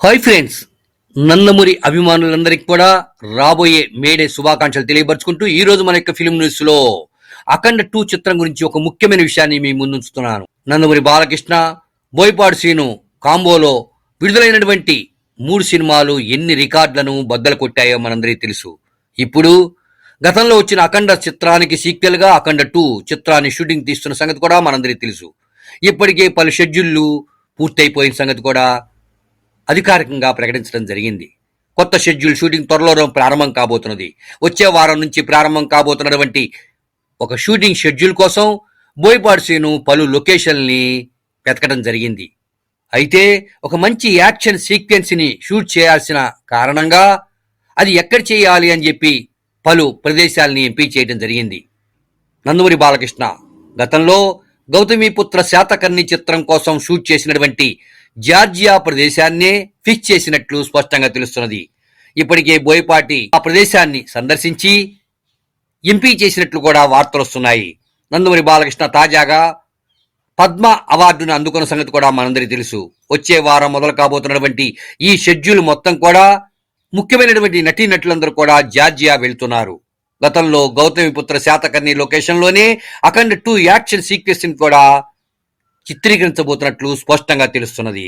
Hi friends Nandamuri అభిమానులందరికీ కూడా రాబోయే మేడే శుభాకాంక్షలు తెలియపరుచుకుంటూ ఈ రోజు మన యొక్క ఫిలిం న్యూస్లో అఖండ టూ చిత్రం గురించి ఒక ముఖ్యమైన విషయాన్ని మీ ముందుంచుతున్నాను నందమూరి బాలకృష్ణ బోయపాడు సీను కాంబోలో విడుదలైనటువంటి మూడు సినిమాలు ఎన్ని రికార్డులను బద్దలు కొట్టాయో మనందరికీ తెలుసు. ఇప్పుడు గతంలో వచ్చిన అఖండ చిత్రానికి సీక్వెల్గా అఖండ టూ చిత్రాన్ని షూటింగ్ తీస్తున్న సంగతి కూడా మనందరికీ తెలుసు. ఇప్పటికే పలు షెడ్యూళ్ళు పూర్తయిపోయిన సంగతి కూడా అధికారికంగా ప్రకటించడం జరిగింది. కొత్త షెడ్యూల్ షూటింగ్ త్వరలో ప్రారంభం కాబోతున్నది. వచ్చే వారం నుంచి ప్రారంభం కాబోతున్నటువంటి ఒక షూటింగ్ షెడ్యూల్ కోసం బోయపాడు సీను పలు లొకేషన్ని వెతకడం జరిగింది. అయితే ఒక మంచి యాక్షన్ సీక్వెన్స్ని షూట్ చేయాల్సిన కారణంగా అది ఎక్కడ చేయాలి అని చెప్పి పలు ప్రదేశాలని ఎంపిక చేయడం జరిగింది. నందమూరి బాలకృష్ణ గతంలో గౌతమిపుత్ర శాతకర్ణి చిత్రం కోసం షూట్ చేసినటువంటి జార్జియా ప్రదేశాన్నే ఫిక్స్ చేసినట్లు స్పష్టంగా తెలుస్తున్నది. ఇప్పటికే బోయపాటి ఆ ప్రదేశాన్ని సందర్శించి ఎంపీ చేసినట్లు కూడా వార్తలు వస్తున్నాయి. నందమూరి బాలకృష్ణ తాజాగా పద్మ అవార్డును అందుకున్న సంగతి కూడా మనందరికీ తెలుసు. వచ్చే వారం మొదలు కాబోతున్నటువంటి ఈ షెడ్యూల్ మొత్తం కూడా ముఖ్యమైనటువంటి నటీనటులందరూ కూడా జార్జియా వెళ్తున్నారు. గతంలో గౌతమిపుత్ర శాతకర్ణి లొకేషన్లోనే అఖండ టూ యాక్షన్ సీక్వెన్స్ని కూడా చిత్రీకరించబోతున్నట్లు స్పష్టంగా తెలుస్తున్నది.